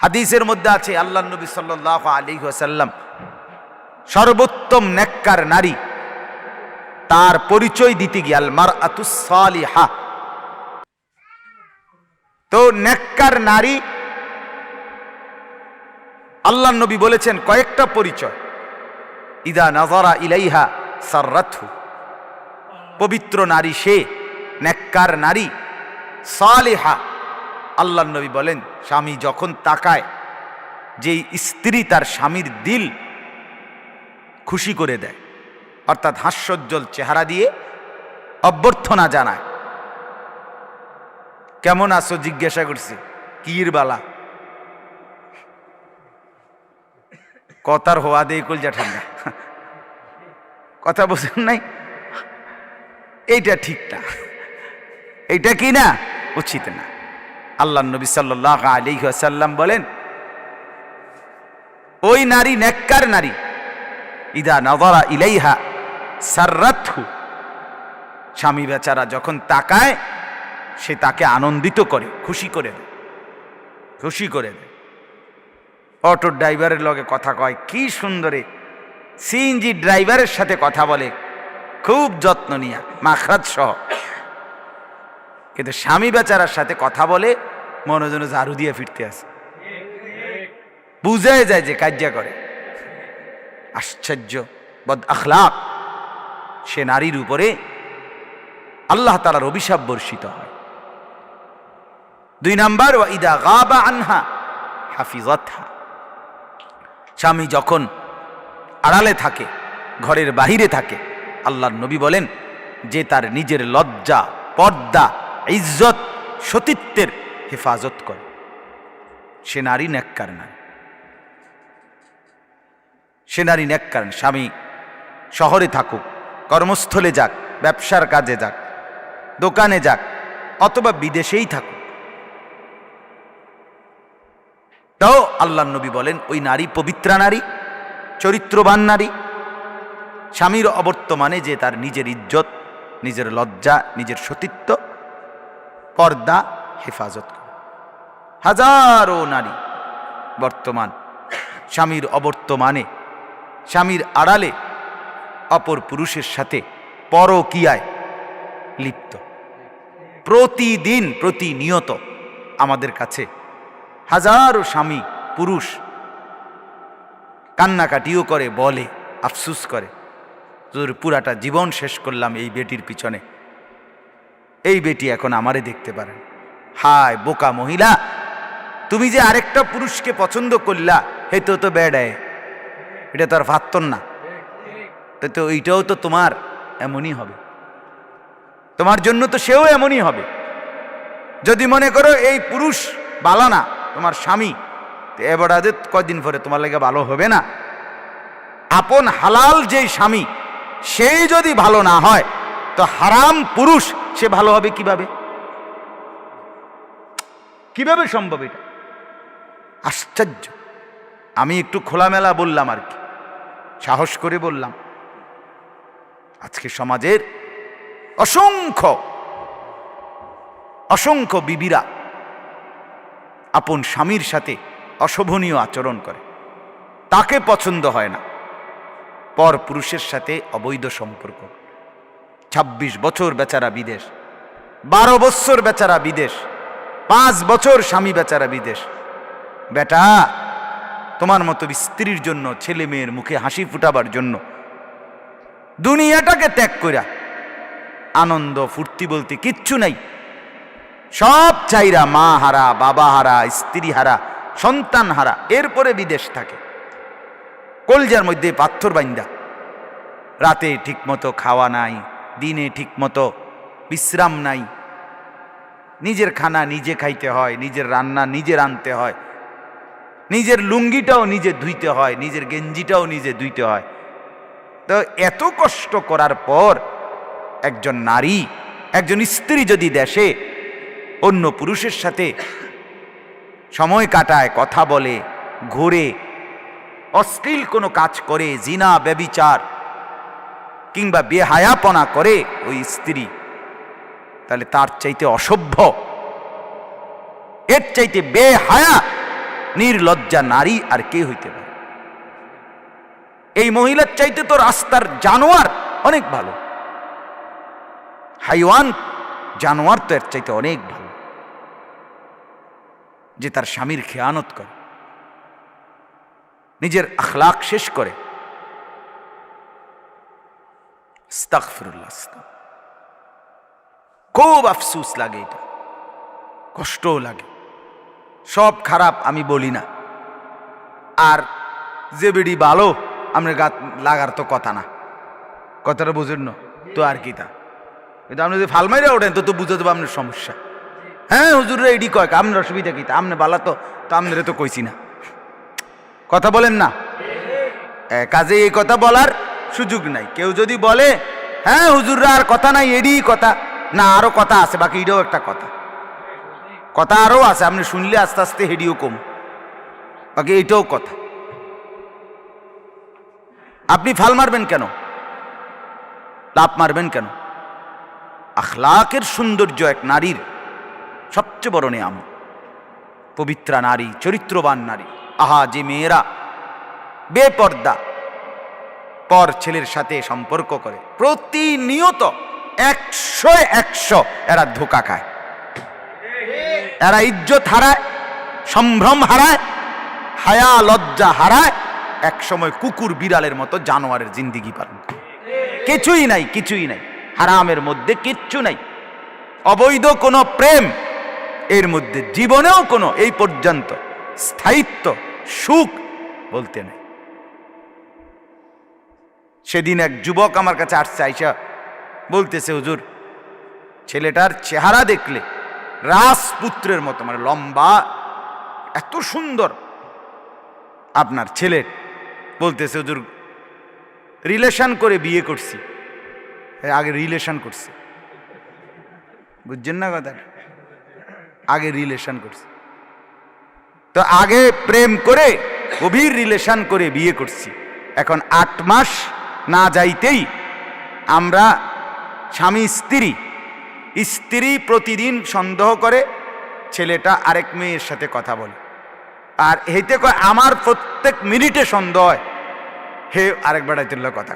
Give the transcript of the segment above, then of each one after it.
হাদিসের মধ্যে আছে, আল্লাহ নবী সাল্লাহ আলী সাল্লাম সর্বোত্তম নেককার নারী। তার পরিচয় দিতে গিয়ে আলমার আতুসালিহা তো নেককার নারী, আল্লাহ নবী বলেছেন, কয়েকটা পরিচয়। ইদা নাজারা ইলাইহা সার্রাথু পবিত্র নারী সে, নেককার নারী, সালেহা। আল্লাহ নবী বলেন, স্বামী যখন তাকায়, যেই স্ত্রী তার স্বামীর দিল খুশি করে দেয়, অর্থাৎ হাস্যোজ্জ্বল চেহারা দিয়ে অভ্যর্থনা জানায়। কেমন আছো? জিজ্ঞাসা করছে, কির বালা? কথার হওয়া দিয়ে কলজা ঠান্ডা। কথা বলছেন নাই? এইটা ঠিক না। এইটা কি না? উচিত না। আল্লাহ নবী সাল্লাহ আলী সাল্লাম বলেন, ওই নারী নেককার নারী, ইদা নজরা ইলাইহা সার্রাথু স্বামী বেচারা যখন তাকায়, সে তাকে আনন্দিত করে, খুশি করে দেয়, খুশি করে দেয়। অটো ড্রাইভারের লগে কথা কয়, কি সুন্দরে, সিএনজি ড্রাইভারের সাথে কথা বলে, খুব যত্ন নিয়া, মাখরাজ সহ। কিন্তু স্বামী বেচারার সাথে কথা বলে মনোজন ঝাড়ু দিয়ে ফিরতে আসে। বুঝাই যায় যে কার্যা করে। আশ্চর্য, বদ আখলাক। সে নারীর উপরে আল্লাহ তালার অভিশাপ বর্ষিত হয়। দুই নাম্বার ইদা গাবা আনহা হাফিজতহা। স্বামী যখন আড়ালে থাকে, ঘরের বাহিরে থাকে, আল্লাহর নবী বলেন যে তার নিজের লজ্জা, পর্দা ইজ্জত সতীত্বের হেফাজত করে। সে নারী নেককার নারী সে নারী নেককার স্বামী শহরে থাকুক, কর্মস্থলে যাক, ব্যবসার কাজে যাক, দোকানে যাক, অথবা বিদেশেই থাকুক। তাও আল্লাহ নবী বলেন, ওই নারী পবিত্রা নারী, চরিত্রবান নারী। স্বামীর অবর্তমানে যে তার নিজের ইজ্জত, নিজের লজ্জা, নিজের সতীত্ব পর্দা হেফাজত করে। হাজারো নারী বর্তমান স্বামীর অবর্তমানে, স্বামীর আড়ালে অপর পুরুষের সাথে পরকিয়ায় লিপ্ত। প্রতিদিন প্রতিনিয়ত আমাদের কাছে হাজারো স্বামী পুরুষ কান্নাকাটিও করে, বলে, আফসুস করে তোর পুরাটা জীবন শেষ করলাম এই বেটির পিছনে। এই বেটি এখন আমারে দেখতে পারেন হায়, বোকা মহিলা, তুমি যে আরেকটা পুরুষকে পছন্দ করলা হেতো তো বেড়ায়। এটা তো আর ভাবতন না। তো তো এইটাও তো তোমার এমনই হবে। তোমার জন্য তো সেও এমনই হবে। যদি মনে করো এই পুরুষ বালা না, তোমার স্বামী, তো এবার কয়দিন পরে তোমার লেগে ভালো হবে না। আপন হালাল যেই স্বামী, সেই যদি ভালো না হয়, তো হারাম পুরুষ সে ভালো হবে কীভাবে? কীভাবে সম্ভব এটা? আশ্চর্য। আমি একটু খোলামেলা বললাম আর কি। সাহস করে বললাম, আজকে সমাজের অসংখ্য অসংখ্য বিবিরা আপন স্বামীর সাথে অশোভনীয় আচরণ করে। তাকে পছন্দ হয় না। পর পুরুষের সাথে অবৈধ সম্পর্ক। ২৬ বছর বেচারা বিদেশ। বারো বছর বেচারা বিদেশ। পাঁচ বছর স্বামী বেচারা বিদেশ। বেটা, তোমার মতো স্ত্রীর জন্য, ছেলে মেয়ের মুখে হাসি ফুটাবার জন্য দুনিয়াটাকে ত্যাগ কইরা আনন্দ, ফুর্তি বলতে কিচ্ছু নাই। সব চাইরা মা হারা, বাবা হারা, স্ত্রী হারা, সন্তান হারা, এরপরে বিদেশ থাকে। কলজার মধ্যে পাথর বাইন্দা। রাতে ঠিকমতো খাওয়া নাই দিনে ঠিকমতো বিশ্রাম নাই। নিজের খানা নিজে খাইতে হয়, নিজের রান্না নিজে রানতে হয়। নিজের লুঙ্গিটাও নিজে ধুইতে হয়, নিজের গেঞ্জিটাও নিজে ধুইতে হয়। তো এত কষ্ট করার পর একজন নারী, একজন স্ত্রী যদি দেশে অন্য পুরুষের সাথে সময় কাটায়, কথা বলে, ঘুরে, অশ্লীল কোনো কাজ করে, জিনা, ব্যবিচার কিংবা বেহায়াপনা করে ওই স্ত্রী, তাহলে তার চাইতে অসভ্য। এর চাইতে বেহায়া, নির্লজ্জা নারী আর কে হইতে পারে? এই মহিলার চাইতে তো রাস্তার জানোয়ার অনেক ভালো। হাইওয়ান জানোয়ার তো এর চাইতে অনেক ভালো। যে তার স্বামীর খেয়ানত করে, নিজের আখলাক শেষ করে খুব আফসুস লাগে এটা। কষ্টও লাগে। সব খারাপ আমি বলি না। আর যে বেড়ি ভালো আপনার গাত লাগার তো কথা না। কথাটা বুঝেন না? তো আর কি তা? কিন্তু আপনি যদি ফালমাইরা ওঠেন, তো তো বুঝে দেবো আপনার সমস্যা। হ্যাঁ হুজুরে এডি কয়, আপনার অসুবিধা কি তা? আপনি বালা তো তো আপনারে তো কইছি না। কথা বলেন না। কাজে এই কথা বলার সুযোগ নাই। কেউ যদি বলে হ্যাঁ হুজুররা আর কথা নাই, এডি কথা। না, আরও কথা আছে, বাকি এটাও একটা কথা। কথা আরও আছে, আপনি শুনলে আস্তে আস্তে হেডিও কম। বাকি এটাও কথা। আপনি ফাল মারবেন কেন? লাভ মারবেন কেন? আখলাকের সৌন্দর্য এক নারীর সবচেয়ে বড় নিয়াম। পবিত্রা নারী, চরিত্রবান নারী। আহা, যে মেয়েরা, বেপর্দা পর ছেলের সাথে সম্পর্ক করে। প্রতিনিয়ত একশো একশো এরা ধোকা খায়। এরা ইজ্জত হারায়, সম্ভ্রম হারায়, হায়া লজ্জা হারায় এক সময় কুকুর বিড়ালের মতো জানোয়ারের জিন্দিগি পালন। কিছুই নাই কিছুই নাই। হারামের মধ্যে কিচ্ছু নাই। অবৈধ কোনো প্রেম, এর মধ্যে জীবনেও কোনো, এই পর্যন্ত স্থায়িত্ব, সুখ বলতে নেই। সেদিন এক যুবক আমার কাছে আসছে, আইসা বলতেছে, হুজুর, ছেলেটার চেহারা দেখলে রাজপুত্রের মতো মানে লম্বা, এত সুন্দর। আপনার ছেলে বলতেছে, হুজুর, রিলেশন করে বিয়ে করছি। আগে রিলেশন করছি। বুঝছেন না কথা? আগে রিলেশন করছি। তো আগে প্রেম করে গভীর রিলেশন করে বিয়ে করছি। এখন আট মাস না যাইতেই আমরা স্বামী স্ত্রী স্ত্রী প্রতিদিন সন্দেহ করে ছেলেটা আরেক মেয়ের সাথে কথা বলে। আর হেতে কয়, আমার প্রত্যেক মিনিটে সন্দেহ হয়। হে আরেক বেড়াই তুল্য কথা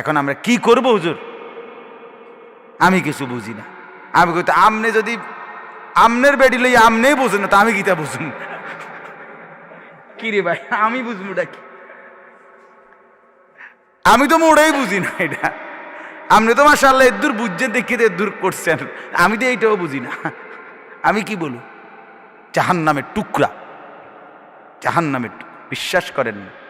এখন আমরা কি করব হুজুর? আমি কিছু বুঝি না। আমি কই তো আমনে যদি আমনের বেডি লই আমনেই বুঝুন না তো আমি কিতা বুঝুন কি রে ভাই, আমি বুঝব এটা কি আমি তো মোড়াই বুঝি না এটা। আপনি তো মাসাল্লাহ দূর বুঝছেন দেখিতে এদূর করছেন। আমি তো এইটাও বুঝি না। আমি কি বলু জাহান নামের টুকরা। জাহান নামের বিশ্বাস করেন না।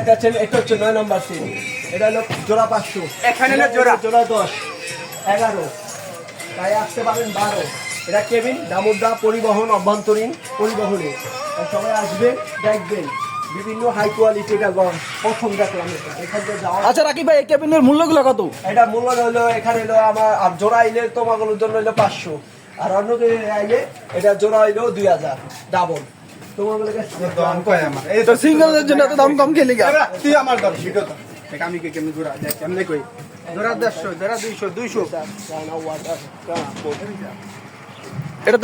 এটা হচ্ছে এটা হচ্ছে নয় নম্বর সিন এটা হলো জোড়া পাঁচশো। এখানে জোড়া। জোড়া দশ এগারো। তাই আসতে পারেন বারো। এটা কেবিন দামোদ্দা পরিবহন অভ্যন্তরীণ পরিবহনে। আর সবাই আসবেন দেখবেন। বিভিন্ন হাই কোয়ালিটি এটা গম প্রথম দেখলাম এটা। এখান থেকে যাওয়া আচ্ছা রাকিব ভাই এই ক্যাবিনের মূল্যগুলো কত? এটা মূল্য হলো এখানে হলো আমার আর জোড়া আইলে তোমাগুলোর জন্য হলো পাঁচশো। আর অন্য কেউ আইলে এটা জোড়া হইল দুই হাজার ডাবল সিঙ্গেলের জন্য দাম কম খেলি তুই আমার দর ভিডিও আমি কে কেমনি ঘুরা দেখ কেমনে কই ধরা দেড়শো ধরা দুইশো দুইশো। এটা